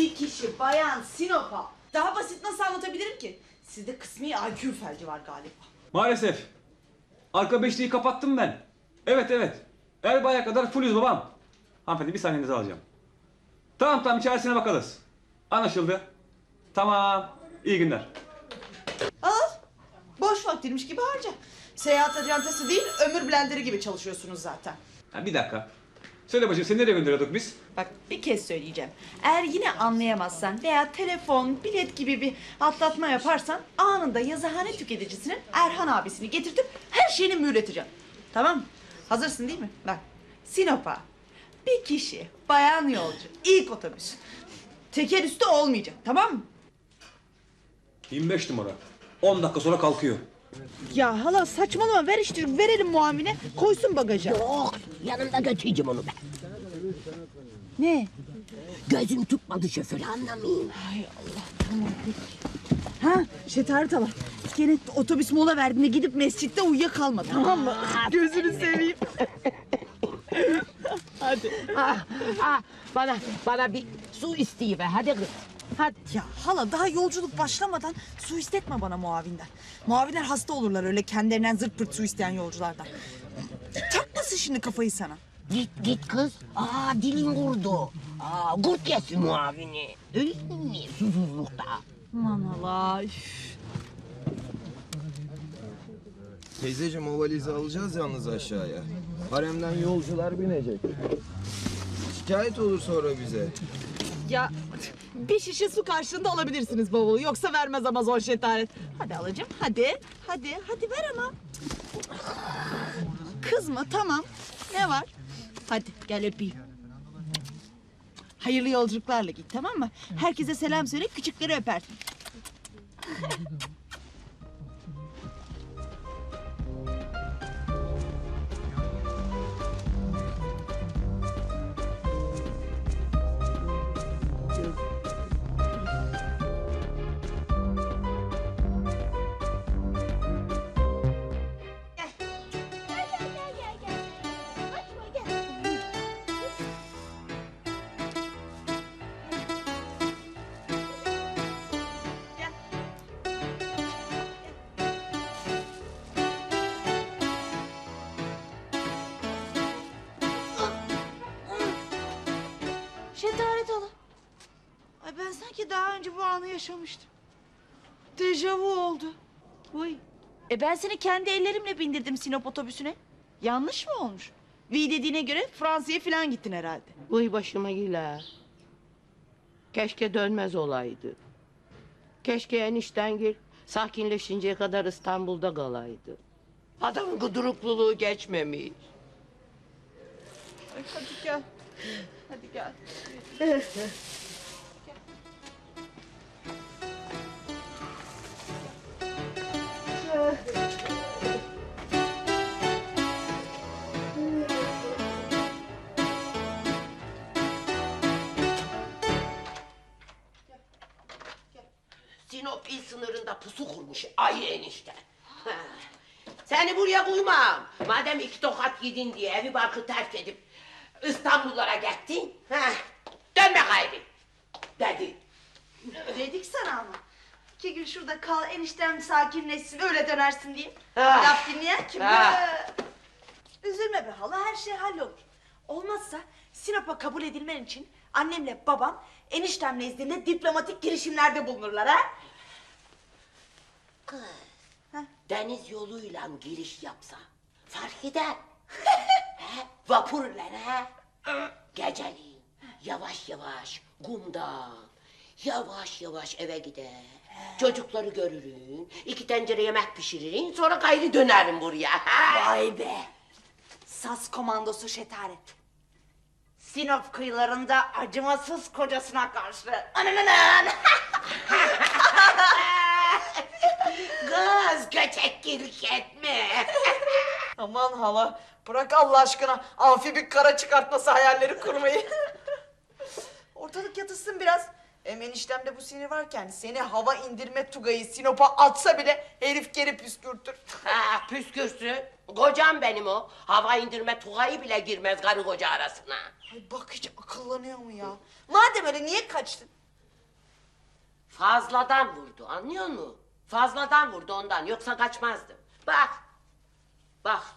Bir kişi bayan Sinop'a. Daha basit nasıl anlatabilirim ki? Sizde kısmi IQ felci var galiba. Maalesef. Arka beşliği kapattım ben. Evet evet. Erbay'a kadar fullüz babam. Hanımefendi bir saniyenizi alacağım. Tamam tamam içerisine bakarız. Anlaşıldı. Tamam. İyi günler. Al. Boş vaktinmiş gibi harca. Seyahat acentası değil, ömür blenderi gibi çalışıyorsunuz zaten. Ha, bir dakika. Söyle bakayım seni nereye gönderiyorduk biz? Bak bir kez söyleyeceğim. Eğer yine anlayamazsan veya telefon, bilet gibi bir atlatma yaparsan anında yazıhane tüketicisinin Erhan abisini getirtip her şeyini mühleteceğim. Tamam mı? Hazırsın değil mi? Bak Sinop'a bir kişi, bayan yolcu, ilk otobüs. Teker üstü olmayacak tamam mı? 25 numara. 10 dakika sonra kalkıyor. Ya hala saçmalama ver işte verelim muavine koysun bagaja. Yok yanımda götüreceğim onu ben. Ne? Gözüm tutmadı şoförü anlamayayım. Ha şetaret hala. Gene otobüs mola verdiğinde gidip mescitte uyuyakalma tamam mı? Gözünü seveyim. Hadi. Ah, ah, bana bana bir su isteyiver hadi kız. Hadi. Ya hala daha yolculuk başlamadan su istetme bana muavinden. Muavinler hasta olurlar öyle kendilerinden zırt pırt su isteyen yolculardan. Takmasın şimdi kafayı sana. Git git kız. Aa dilin kurdu. Aa kurt yesin muavini. Ölür mü susuzlukta? Aman hala. Teyzeciğim o valizi alacağız yalnız aşağıya. Haremden yolcular binecek. Şikayet olur sonra bize. Ya bir şişe su karşılığında alabilirsiniz bavulu. Yoksa vermez ama zor şetaret. Hadi alacağım hadi. Hadi hadi ver ama. Kızma tamam. Ne var? Hadi gel öpeyim. Hayırlı yolculuklarla git tamam mı? Herkese selam söyle küçükleri öpersin. önce bu anı yaşamıştım. Dejavu oldu. Uy. E ben seni kendi ellerimle bindirdim Sinop otobüsüne. Yanlış mı olmuş? Vi dediğine göre Fransa'ya falan gittin herhalde. Uy başıma gila. Keşke dönmez olaydı. Keşke enişten gir sakinleşinceye kadar İstanbul'da kalaydı. Adamın kudurukluluğu geçmemiş. Hadi gel. Hadi gel. İl sınırında pusu kurmuş ay enişte. Ha. Seni buraya koymam. Madem iki tokat yedin diye evi barkı terk edip İstanbullara gittin. Dönme gayrı. Dedi. Dedik sana ama. İki gün şurada kal eniştem sakinleşsin öyle dönersin diyeyim. Ah. Laf dinleyen kim? Ah. Ee, Üzülme be hala her şey hallolur. Olmazsa Sinop'a kabul edilmen için annemle babam eniştem nezdinde diplomatik girişimlerde bulunurlar ha. Kız. Ha? Deniz yoluyla giriş yapsa fark eder. He, Vapurla ha. Geceliğin yavaş yavaş kumdan yavaş yavaş eve gider. Çocukları görürüm. iki tencere yemek pişiririm. Sonra gayrı dönerim buraya. Vay be. Sas komandosu şetaret. Sinop kıyılarında acımasız kocasına karşı. Ananana. Kız göçek giriş etme. Aman hala bırak Allah aşkına amfibik kara çıkartması hayalleri kurmayı. Ortalık yatışsın biraz. Hem eniştemde bu sinir varken seni hava indirme tugayı Sinop'a atsa bile herif geri püskürtür. Ha, püskürsün. Kocam benim o. Hava indirme tugayı bile girmez karı koca arasına. Ay bak hiç akıllanıyor mu ya? Madem öyle niye kaçtın? Fazladan vurdu anlıyor musun? Fazladan vurdu ondan yoksa kaçmazdı. Bak. Bak.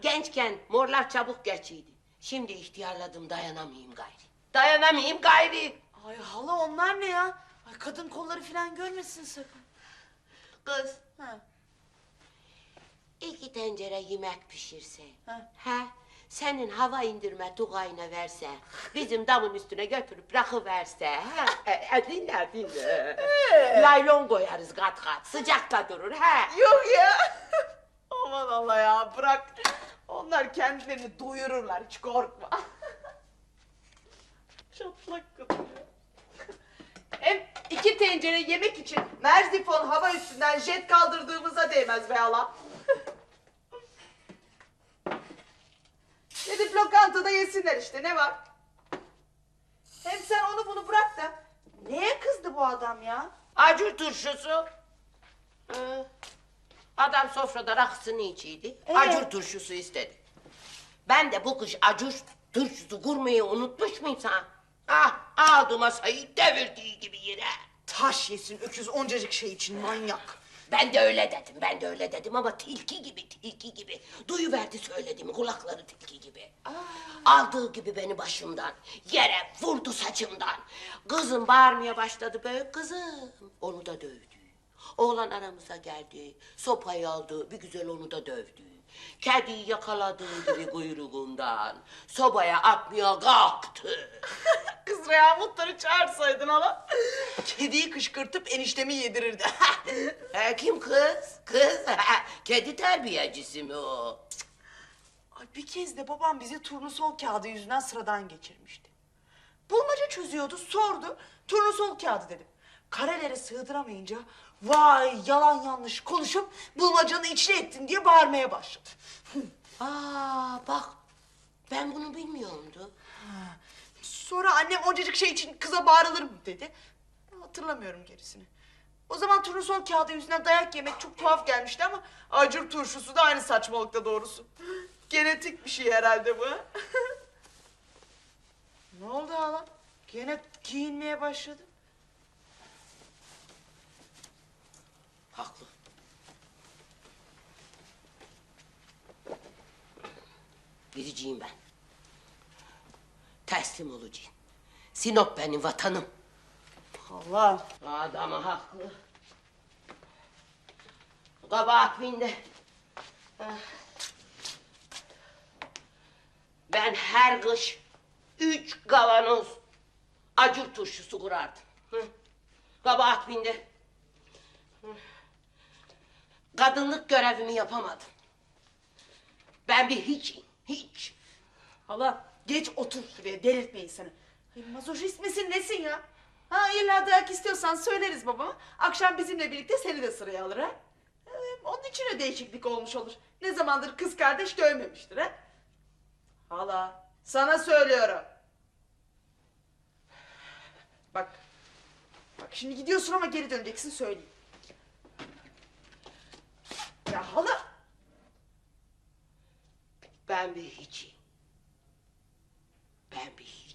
Gençken morlar çabuk geçiydi. Şimdi ihtiyarladım dayanamayayım gayri. Dayanamayayım gayri. Ay hala onlar ne ya? Ay kadın kolları falan görmesin sakın. Kız Ha. iki tencere yemek pişirse. Ha. He. Senin hava indirme tugayına verse, bizim damın üstüne götürüp bırakıverse, he, e, e, dinle dinle. Laylon koyarız kat kat, sıcakta durur he. Yok ya. Aman Allah ya bırak. Onlar kendilerini doyururlar hiç korkma. Çatlak kadın ya. Hem iki tencere yemek için Merzifon hava üstünden jet kaldırdığımıza değmez be hala. Gidip lokantada yesinler işte ne var? Hem sen onu bunu bırak da neye kızdı bu adam ya? Acur turşusu. Ee, adam sofrada rakısını içiydi. Ee? Acur turşusu istedi. Ben de bu kış acur turşusu kurmayı unutmuş muyum sana? Ah, aldı masayı devirdiği gibi yere. Taş yesin öküz oncacık şey için manyak. Ben de öyle dedim, ben de öyle dedim ama tilki gibi, tilki gibi. Duyuverdi söylediğimi, kulakları tilki gibi. Aldığı gibi beni başımdan, yere vurdu saçımdan. Kızım bağırmaya başladı böyle, kızım. Onu da dövdü. Oğlan aramıza geldi, sopayı aldı, bir güzel onu da dövdü. Kediyi yakaladığı gibi kuyruğundan, sobaya atmaya kalktı. Reha Muhtar'ı çağırsaydın hala. Kediyi kışkırtıp eniştemi yedirirdi. He, kim kız? Kız, kedi terbiyecisi mi o? Ay bir kez de babam bizi turnusol kağıdı yüzünden sıradan geçirmişti. Bulmaca çözüyordu, sordu. Turnusol kağıdı dedim. Karelere sığdıramayınca vay yalan yanlış konuşup bulmacanın içine ettin diye bağırmaya başladı. Aa bak ben bunu bilmiyordum. Sonra annem oncacık şey için kıza bağırılır dedi. Hatırlamıyorum gerisini. O zaman turnusol kağıdı yüzünden dayak yemek çok tuhaf gelmişti ama acur turşusu da aynı saçmalıkta doğrusu. Genetik bir şey herhalde bu. ne oldu hala? Gene giyinmeye başladı. Haklı. Biriciyim ben. Teslim olacağım. Sinop benim vatanım. Allah. Adamı haklı. Kabahat binde. Ah. Ben her kış üç kavanoz acur turşusu kurardım. Hı. Kabahat binde. Hı. Kadınlık görevimi yapamadım. Ben bir hiçim, hiç. Hala geç otur şuraya delirtmeyin seni. Ay, mazoşist misin nesin ya? Ha illa dayak istiyorsan söyleriz babama. Akşam bizimle birlikte seni de sıraya alır ha. Ee, Onun için de değişiklik olmuş olur. Ne zamandır kız kardeş dövmemiştir ha. Hala sana söylüyorum. Bak. Bak şimdi gidiyorsun ama geri döneceksin söyleyeyim. Ya hala Ben bir hiçim. Happy.